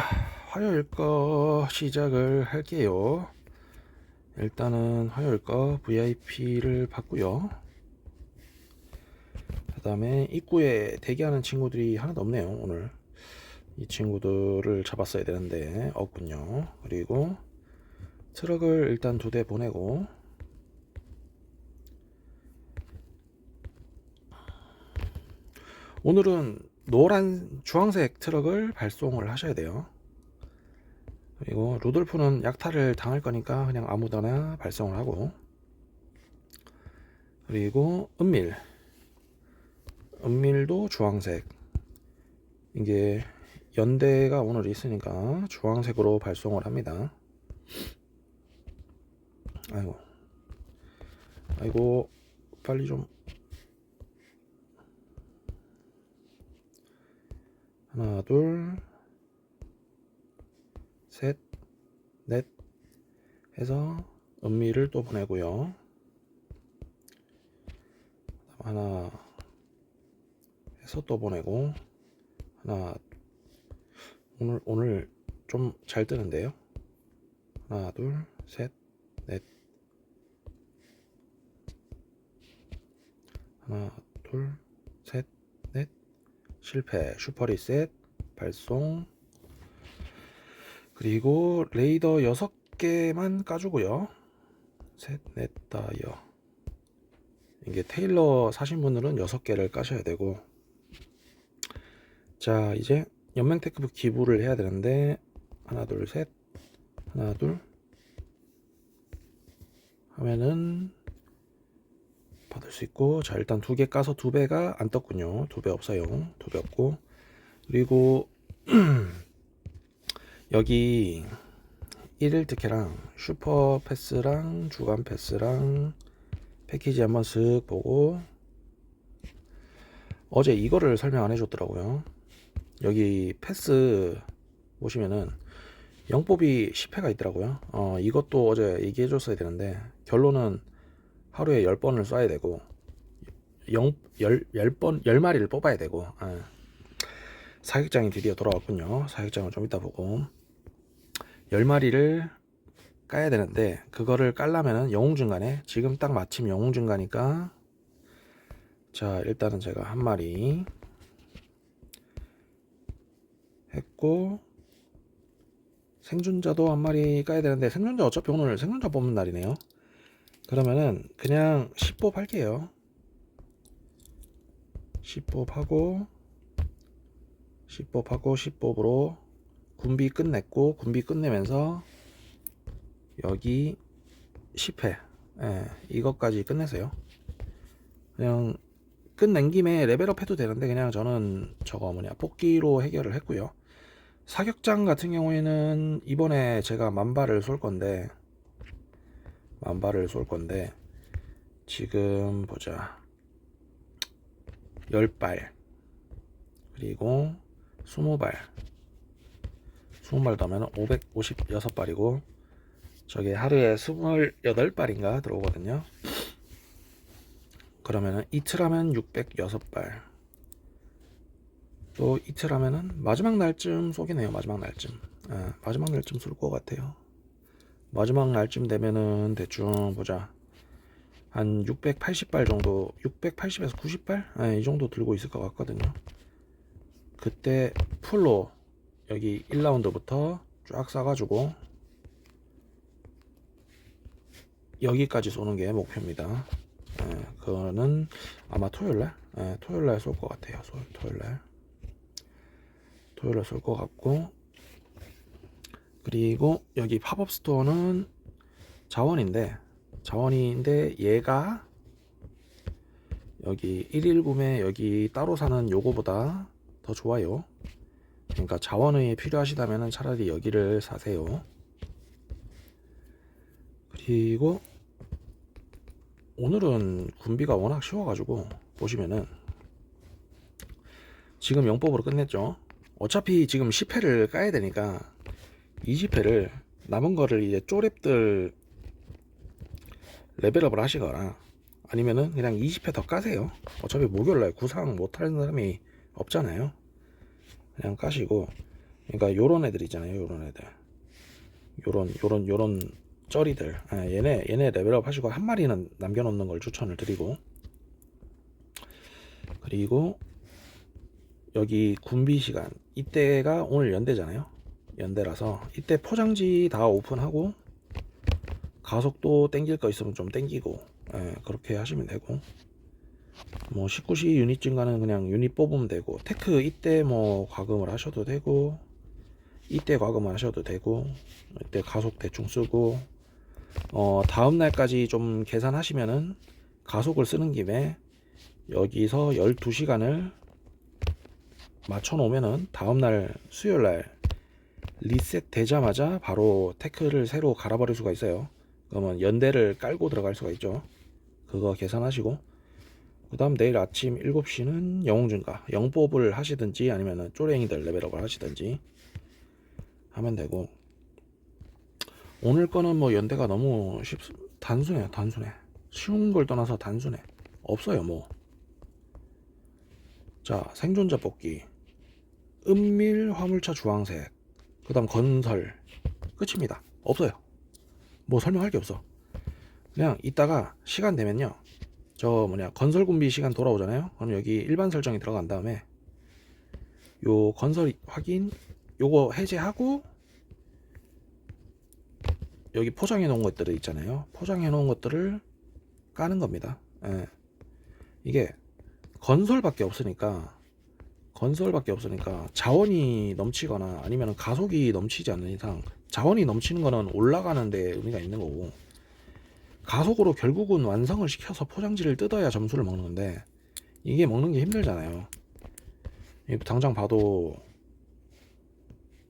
화요일 거 시작을 할게요. 일단은 화요일 거 VIP를 받고요. 그 다음에 입구에 대기하는 친구들이 하나도 없네요, 오늘. 이 친구들을 잡았어야 되는데, 없군요. 그리고 트럭을 일단 두 대 보내고, 오늘은 노란 주황색 트럭을 발송을 하셔야 돼요. 그리고 루돌프는 약탈을 당할 거니까 그냥 아무데나 발송을 하고. 그리고 은밀. 은밀도 주황색. 이게 연대가 오늘 있으니까 주황색으로 발송을 합니다. 아이고. 아이고 빨리 좀 하나 둘 셋, 넷 해서 은미를 또 보내고요. 하나 해서 또 보내고 하나 오늘 오늘 좀 잘 뜨는데요. 하나 둘 셋 넷 하나 둘 실패 슈퍼 리셋 발송 그리고 레이더 6개만 까주고요. 셋, 넷, 다, 여. 이게 테일러 사신 분들은 6개를 까셔야 되고. 자, 이제 연맹 테크부 기부를 해야 되는데, 하나, 둘, 셋. 하나, 둘. 하면은, 받을 수 있고. 자, 일단 두 개 까서 두 배가 안 떴군요. 두 배 없어요. 두 배 없고. 그리고, 여기 1일 특혜랑 슈퍼 패스랑 주간 패스랑 패키지 한번 쓱 보고 어제 이거를 설명 안 해줬더라고요. 여기 패스 보시면은 영법이 10회가 있더라고요. 어, 이것도 어제 얘기해 줬어야 되는데 결론은 하루에 10번을 쏴야 되고 0, 10, 10번, 10마리를 뽑아야 되고 아. 사격장이 드디어 돌아왔군요. 사격장을 좀 이따 보고 10마리를 까야 되는데 그거를 깔려면은 영웅 증가네. 지금 딱 마침 영웅 증가니까 자, 일단은 제가 한 마리 했고 생존자도 한 마리 까야 되는데 생존자 어차피 오늘 생존자 뽑는 날이네요. 그러면은 그냥 10법 할게요. 10법 하고 10법 하고 10법으로 군비 끝냈고 군비 끝내면서 여기 10회 예, 이것까지 끝내세요. 그냥 끝낸 김에 레벨업 해도 되는데 그냥 저는 저거 뭐냐 뽑기로 해결을 했고요. 사격장 같은 경우에는 이번에 제가 만발을 쏠 건데 만발을 쏠 건데 지금 보자. 10발. 그리고 20발. 20발 더하면 556발이고 저게 하루에 28발인가 들어오거든요. 그러면은 이틀 하면 606발. 또 이틀 하면은 마지막 날쯤 쏘기네요 마지막 날쯤. 아, 마지막 날쯤 쏠 것 같아요 마지막 날쯤 되면은 대충 보자. 한 680발 정도 680에서 90발? 아, 이 정도 들고 있을 것 같거든요. 그때 풀로 여기 1라운드부터 쫙 싸가지고 여기까지 쏘는 게 목표입니다. 예, 그거는 아마 토요일날, 예, 토요일날 쏠 것 같아요. 소- 토요일날, 토요일날 쏠 것 같고 그리고 여기 팝업 스토어는 자원인데 자원인데 얘가 여기 1일 구매 여기 따로 사는 요거보다 더 좋아요. 그러니까 자원이 필요하시다면 차라리 여기를 사세요. 그리고 오늘은 군비가 워낙 쉬워가지고 보시면은 지금 영법으로 끝냈죠. 어차피 지금 10회를 까야 되니까 20회를 남은 거를 이제 쪼랩들 레벨업을 하시거나 아니면은 그냥 20회 더 까세요. 어차피 목요일날 구상 못하는 사람이 없잖아요. 그냥 까시고 그러니까 요런 애들 있잖아요. 요런 애들. 요런 요런 요런 쩌리들. 아, 얘네 얘네 레벨업 하시고 한 마리는 남겨 놓는 걸 추천을 드리고 그리고 여기 군비 시간 이때가 오늘 연대잖아요. 연대라서 이때 포장지 다 오픈하고 가속도 땡길 거 있으면 좀 땡기고 예, 그렇게 하시면 되고. 뭐 19시 유닛 증가는 그냥 유닛 뽑으면 되고 테크 이때 뭐 과금을 하셔도 되고 이때 과금을 하셔도 되고 이때 가속 대충 쓰고 어 다음 날까지 좀 계산하시면은 가속을 쓰는 김에 여기서 12시간을 맞춰 놓으면은 다음 날 수요일 날 리셋 되자마자 바로 테크를 새로 갈아버릴 수가 있어요. 그러면 연대를 깔고 들어갈 수가 있죠. 그거 계산하시고. 그 다음 내일 아침 7시는 영웅 증가. 영법을 하시든지 아니면 쪼랭이들 레벨업을 하시든지 하면 되고. 오늘 거는 뭐 연대가 너무 쉽 단순해요 단순해. 쉬운 걸 떠나서 단순해. 없어요 뭐. 자 생존자 뽑기. 은밀 화물차 주황색 그 다음 건설 끝입니다. 없어요. 뭐 설명할 게 없어. 그냥 이따가 시간 되면요. 저 뭐냐 건설 군비 시간 돌아오잖아요. 그럼 여기 일반 설정이 들어간 다음에 요 건설 확인 요거 해제하고 여기 포장해 놓은 것들을 있잖아요. 포장해 놓은 것들을 까는 겁니다. 예. 이게 건설밖에 없으니까 건설밖에 없으니까 자원이 넘치거나 아니면 가속이 넘치지 않는 이상 자원이 넘치는 거는 올라가는 데 의미가 있는 거고 가속으로 결국은 완성을 시켜서 포장지를 뜯어야 점수를 먹는 건데 이게 먹는 게 힘들잖아요. 이 당장 봐도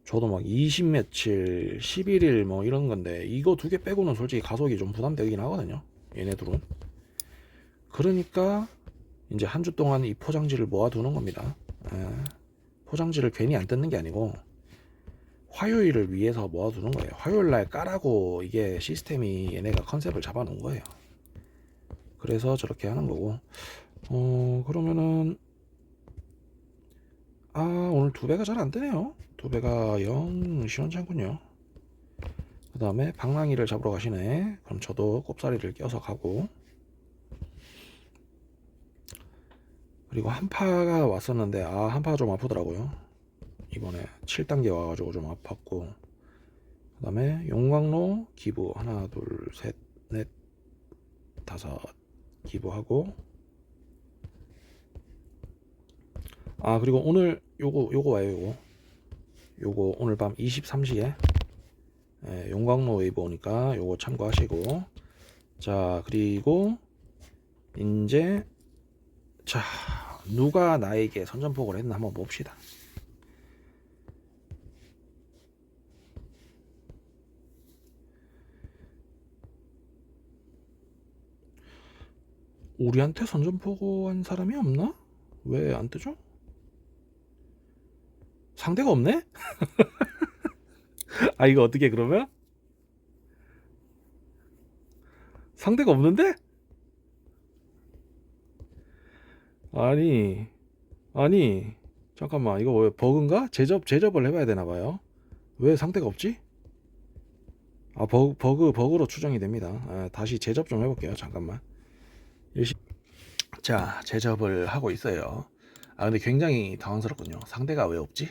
저도 막 20 며칠, 11일 뭐 이런 건데 이거 두 개 빼고는 솔직히 가속이 좀 부담되긴 하거든요. 얘네들은. 그러니까 이제 한 주 동안 이 포장지를 모아두는 겁니다. 예. 포장지를 괜히 안 뜯는 게 아니고 화요일을 위해서 모아두는 거예요. 화요일 날 까라고 이게 시스템이 얘네가 컨셉을 잡아놓은 거예요. 그래서 저렇게 하는 거고. 어, 그러면은, 아, 오늘 두 배가 잘안 뜨네요. 두 배가 영 시원찮군요. 그 다음에 방랑이를 잡으러 가시네. 그럼 저도 꼽사리를 껴서 가고. 그리고 한파가 왔었는데, 아, 한파가 좀 아프더라고요. 이번에 7단계 와가지고 좀 아팠고. 그 다음에 용광로 기부 하나 둘 셋 넷 다섯 기부하고. 아 그리고 오늘 요거 요거 와요 요거. 요거 오늘 밤 23시에. 예, 용광로 웨이브 오니까 요거 참고하시고. 자 그리고 이제 자 누가 나에게 선전포고를 했나 한번 봅시다 우리한테 선전포고한 사람이 없나? 왜 안 뜨죠? 상대가 없네? 아 이거 어떻게 그러면? 상대가 없는데? 아니 아니 잠깐만 이거 왜 버그인가? 제접 제접을 해봐야 되나 봐요. 왜 상대가 없지? 아 버그 버그 버그로 추정이 됩니다. 아, 다시 제접 좀 해볼게요. 잠깐만. 열심 자 제접을 하고 있어요. 아 근데 굉장히 당황스럽군요. 상대가 왜 없지?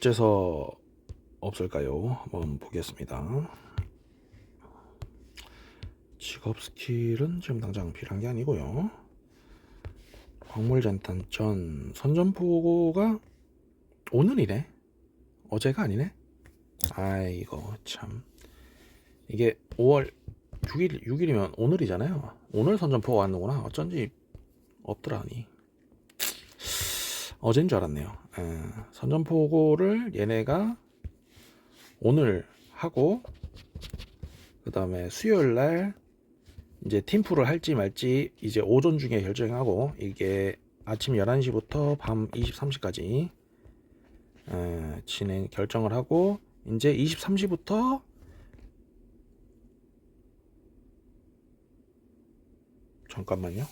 어째서 없을까요? 한번 보겠습니다. 직업 스킬은 지금 당장 필요한 게 아니고요. 광물잔탄전 선전포고가 오늘이네. 어제가 아니네. 아이고 참 이게 5월 6일 6일이면 오늘이잖아요. 오늘 선전포고 왔는구나. 어쩐지 없더라니. 어제인 줄 알았네요. 에, 선전포고를 얘네가 오늘 하고 그 다음에 수요일 날 이제 팀플을 할지 말지 이제 오전 중에 결정하고 이게 아침 11시부터 밤 23시까지 에, 진행 결정을 하고 이제 23시부터 잠깐만요.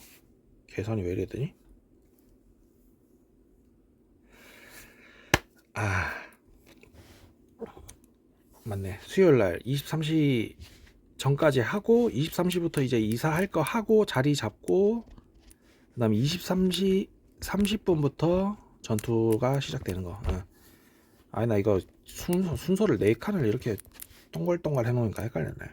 계산이 왜 이랬더니? 아, 맞네. 수요일 날 23시 전까지 하고 23시부터 이제 이사할 거 하고 자리 잡고 그다음에 23시 30분부터 전투가 시작되는 거. 어. 아니 나 이거 순서 순서를 네 칸을 이렇게 동글동글 해놓으니까 헷갈렸네.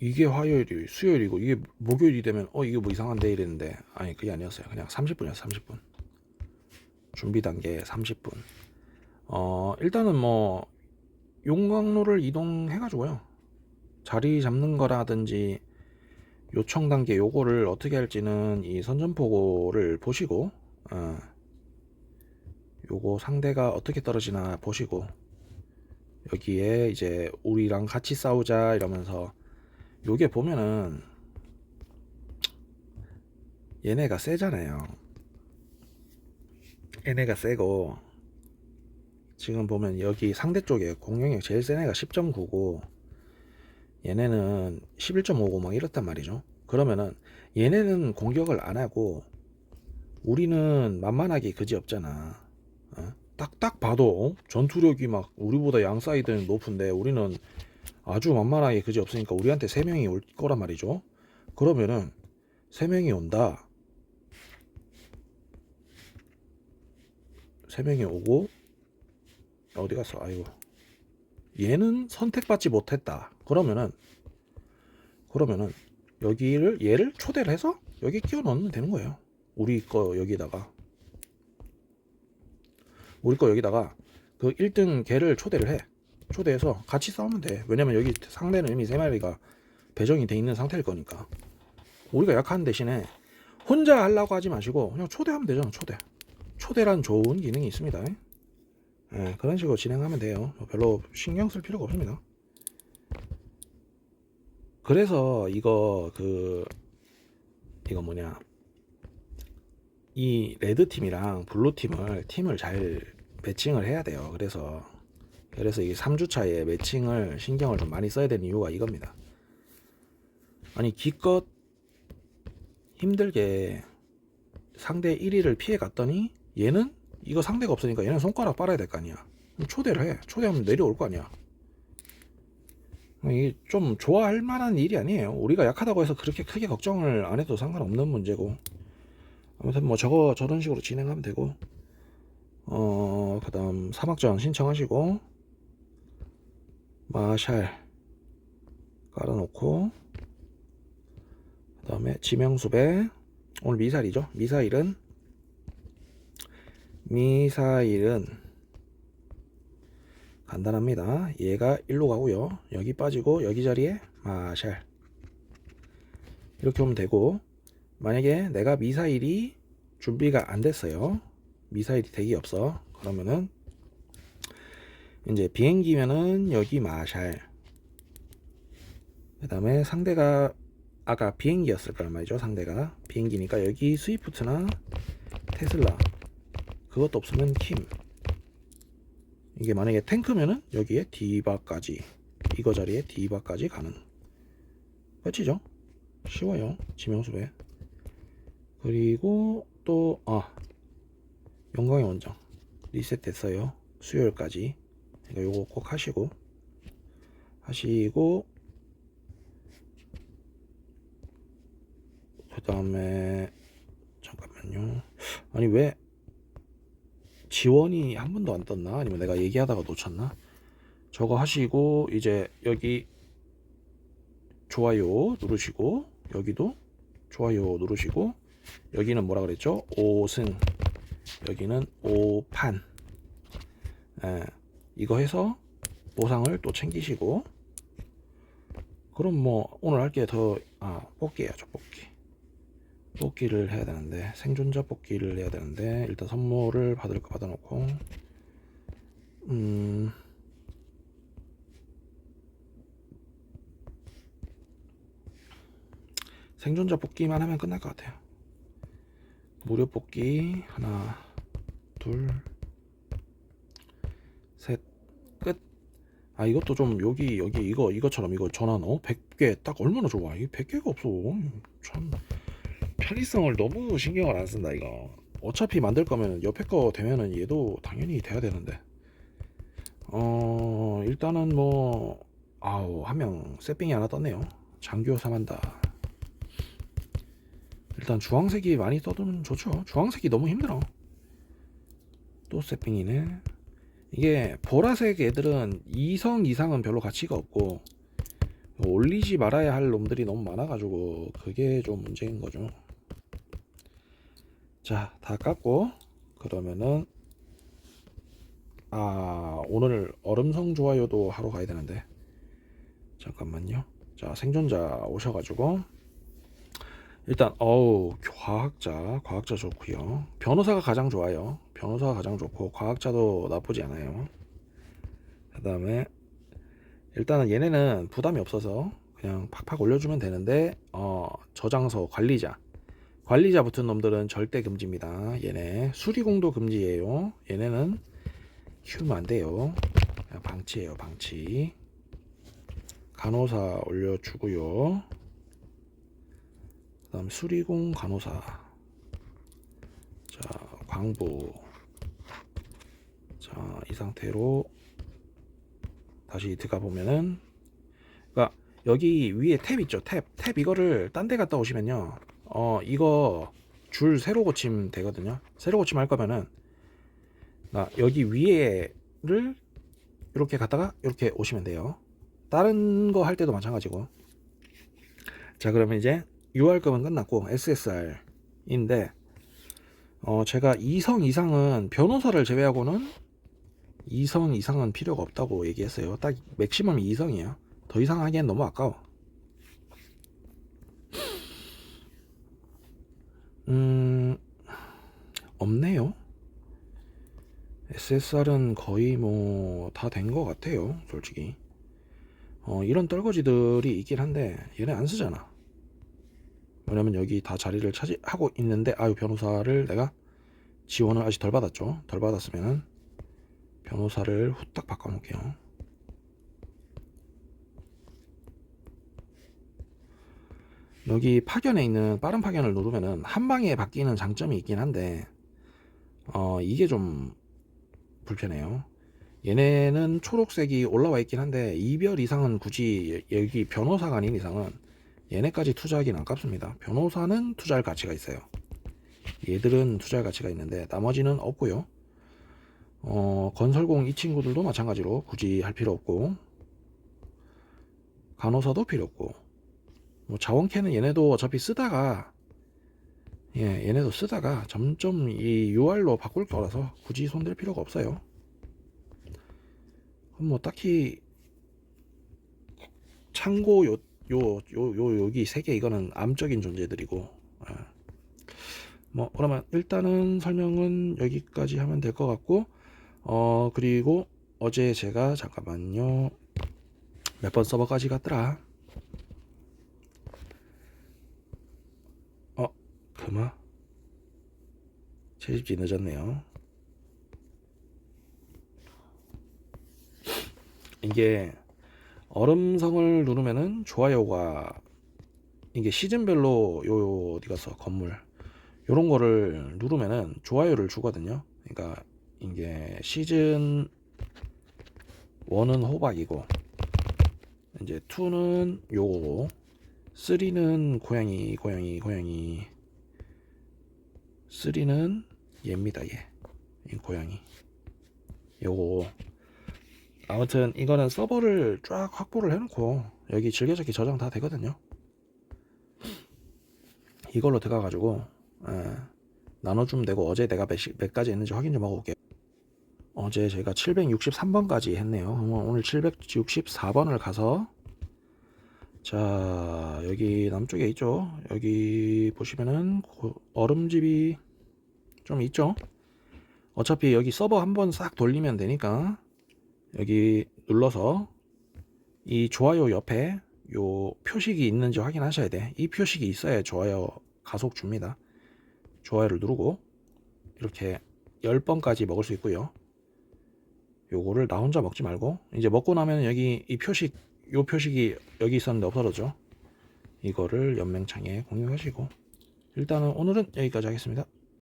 이게 화요일이 수요일이고 이게 목요일이 되면 어 이게 뭐 이상한데 이랬는데 아니 그게 아니었어요. 그냥 30분이었어 30분. 준비 단계 30분. 어 일단은 뭐 용광로를 이동해 가지고요. 자리 잡는 거라든지 요청 단계 요거를 어떻게 할지는 이 선전포고를 보시고 어, 요거 상대가 어떻게 떨어지나 보시고 여기에 이제 우리랑 같이 싸우자 이러면서 요게 보면은 얘네가 세잖아요. 얘네가 세고 지금 보면 여기 상대 쪽에 공격력 제일 센 애가 10.9고 얘네는 11.59막 이렇단 말이죠. 그러면은 얘네는 공격을 안 하고 우리는 만만하게 그지 없잖아. 어? 딱딱 봐도 어? 전투력이 막 우리보다 양 사이드는 높은데 우리는 아주 만만하게 그지 없으니까 우리한테 세 명이 올 거란 말이죠. 그러면은 세 명이 온다. 세 명이 오고 어디 갔어? 아이고. 얘는 선택받지 못했다. 그러면은 그러면은 여기를 얘를 초대를 해서 여기 끼워 넣으면 되는 거예요. 우리 거 여기다가 우리 거 여기다가 그 1등 개를 초대를 해. 초대해서 같이 싸우면 돼. 왜냐면 여기 상대는 이미 세 마리가 배정이 돼 있는 상태일 거니까. 우리가 약한 대신에 혼자 하려고 하지 마시고 그냥 초대하면 되잖아. 초대. 초대란 좋은 기능이 있습니다. 예, 그런 식으로 진행하면 돼요. 뭐 별로 신경 쓸 필요가 없습니다. 그래서 이거 그 이거 뭐냐 이 레드 팀이랑 블루 팀을 팀을 잘 매칭을 해야 돼요. 그래서 그래서 이 3주차에 매칭을 신경을 좀 많이 써야 되는 이유가 이겁니다. 아니 기껏 힘들게 상대 1위를 피해 갔더니 얘는 이거 상대가 없으니까 얘는 손가락 빨아야 될 거 아니야. 초대를 해. 초대하면 내려올 거 아니야. 이게 좀 좋아할 만한 일이 아니에요. 우리가 약하다고 해서 그렇게 크게 걱정을 안 해도 상관없는 문제고. 아무튼 뭐 저거 저런 식으로 진행하면 되고. 어, 그다음 사막전 신청하시고 마샬 깔아놓고 그다음에 지명수배 오늘 미사일이죠. 미사일은 미사일은 간단합니다. 얘가 일로 가고요. 여기 빠지고 여기 자리에 마샬 이렇게 오면 되고 만약에 내가 미사일이 준비가 안 됐어요. 미사일이 대기 없어. 그러면은 이제 비행기면은 여기 마샬 그 다음에 상대가 아까 비행기였을 거란 말이죠. 상대가 비행기니까 여기 스위프트나 테슬라 그것도 없으면 킴 이게 만약에 탱크면은 여기에 디바까지 이거 자리에 디바까지 가는. 끝이죠? 쉬워요 지명수배. 그리고 또 아 영광의 원정. 리셋 됐어요. 수요일까지. 그러니까 요거 꼭 하시고. 하시고. 그 다음에 잠깐만요. 아니 왜 지원이 한 번도 안 떴나? 아니면 내가 얘기하다가 놓쳤나? 저거 하시고 이제 여기 좋아요 누르시고 여기도 좋아요 누르시고 여기는 뭐라 그랬죠? 5승 여기는 5판 예, 이거 해서 보상을 또 챙기시고 그럼 뭐 오늘 할 게 더 아 뽑기 해야죠 뽑기 뽑기를 해야 되는데 생존자 뽑기를 해야 되는데 일단 선물을 받을 거 받아놓고 음 생존자 뽑기만 하면 끝날 것 같아요. 무료 뽑기 하나 둘셋 끝. 아 이것도 좀 여기 여기 이거 이것처럼 이거 전환 어? 100개 딱 얼마나 좋아. 이게 100개가 없어. 참 편의성을 너무 신경을 안 쓴다 이거. 어차피 만들 거면 옆에 거 되면은 얘도 당연히 돼야 되는데. 어 일단은 뭐 아우 한명 세핑이 하나 떴네요. 장교 사만다. 일단 주황색이 많이 떠두면 좋죠. 주황색이 너무 힘들어. 또 세핑이네. 이게 보라색 애들은 2성 이상은 별로 가치가 없고 올리지 말아야 할 놈들이 너무 많아가지고 그게 좀 문제인 거죠. 자, 다 깎고 그러면은 아 오늘 얼음성 좋아요도 하러 가야 되는데. 잠깐만요. 자 생존자 오셔 가지고. 일단 어우 과학자 과학자 좋고요. 변호사가 가장 좋아요. 변호사가 가장 좋고 과학자도 나쁘지 않아요. 그 다음에 일단은 얘네는 부담이 없어서 그냥 팍팍 올려주면 되는데 어 저장소 관리자 관리자 붙은 놈들은 절대 금지입니다. 얘네 수리공도 금지예요. 얘네는 키우면 안 돼요. 방치예요 방치. 간호사 올려주고요. 그 다음 수리공 간호사. 자 광부. 자 이 상태로 다시 들어가 보면은 그러니까 여기 위에 탭 있죠? 탭. 탭 이거를 딴 데 갔다 오시면요 어 이거 줄 새로 고침 되거든요 새로 고침 할 거면은 나 여기 위에를 이렇게 갔다가 이렇게 오시면 돼요 다른 거 할 때도 마찬가지고 자 그러면 이제 UR급은 끝났고 SSR인데 어 제가 2성 이상은 변호사를 제외하고는 2성 이상은 필요가 없다고 얘기했어요. 딱 맥시멈 2성이에요. 더 이상 하기엔 너무 아까워. 음 없네요. SSR은 거의 뭐 다 된 것 같아요. 솔직히. 어, 이런 떨거지들이 있긴 한데 얘네 안 쓰잖아. 왜냐면 여기 다 자리를 차지하고 있는데 아유 변호사를 내가 지원을 아직 덜 받았죠 덜 받았으면은 변호사를 후딱 바꿔 놓을게요 여기 파견에 있는 빠른 파견을 누르면은 한 방에 바뀌는 장점이 있긴 한데 어 이게 좀 불편해요 얘네는 초록색이 올라와 있긴 한데 이별 이상은 굳이 여기 변호사가 아닌 이상은 얘네까지 투자하기는 아깝습니다. 변호사는 투자할 가치가 있어요. 얘들은 투자할 가치가 있는데 나머지는 없고요. 어, 건설공 이 친구들도 마찬가지로 굳이 할 필요 없고 간호사도 필요 없고 뭐 자원캐는 얘네도 어차피 쓰다가 예, 얘네도 쓰다가 점점 이 UR로 바꿀 거라서 굳이 손댈 필요가 없어요. 그럼 뭐 딱히 창고 요, 요, 요, 요, 여기 세 개 이거는 암적인 존재들이고. 아. 뭐, 그러면 일단은 설명은 여기까지 하면 될 것 같고, 어, 그리고 어제 제가 잠깐만요. 몇 번 서버까지 갔더라. 그마. 채집지 늦었네요. 이게 얼음성을 누르면은 좋아요가 이게 시즌별로 요 어디 가서 건물 요런 거를 누르면은 좋아요를 주거든요. 그러니까 이게 시즌 1은 호박이고 이제 2는 요거고 3는 고양이 고양이 고양이 3는 얘입니다 얘. 이 고양이 요거 아무튼 이거는 서버를 쫙 확보를 해놓고 여기 즐겨찾기 저장 다 되거든요. 이걸로 들어가가지고 예, 나눠주면 되고 어제 내가 몇, 시, 몇 가지 했는지 확인 좀 하고 올게요. 어제 제가 763번까지 했네요. 오늘 764번을 가서 자 여기 남쪽에 있죠. 여기 보시면은 얼음집이 좀 있죠. 어차피 여기 서버 한번 싹 돌리면 되니까 여기 눌러서 이 좋아요 옆에 요 표식이 있는지 확인하셔야 돼. 이 표식이 있어야 좋아요 가속 줍니다. 좋아요를 누르고 이렇게 10번까지 먹을 수 있고요. 요거를 나 혼자 먹지 말고 이제 먹고 나면 여기 이 표식 요 표식이 여기 있었는데 없어졌죠. 이거를 연맹창에 공유하시고 일단은 오늘은 여기까지 하겠습니다.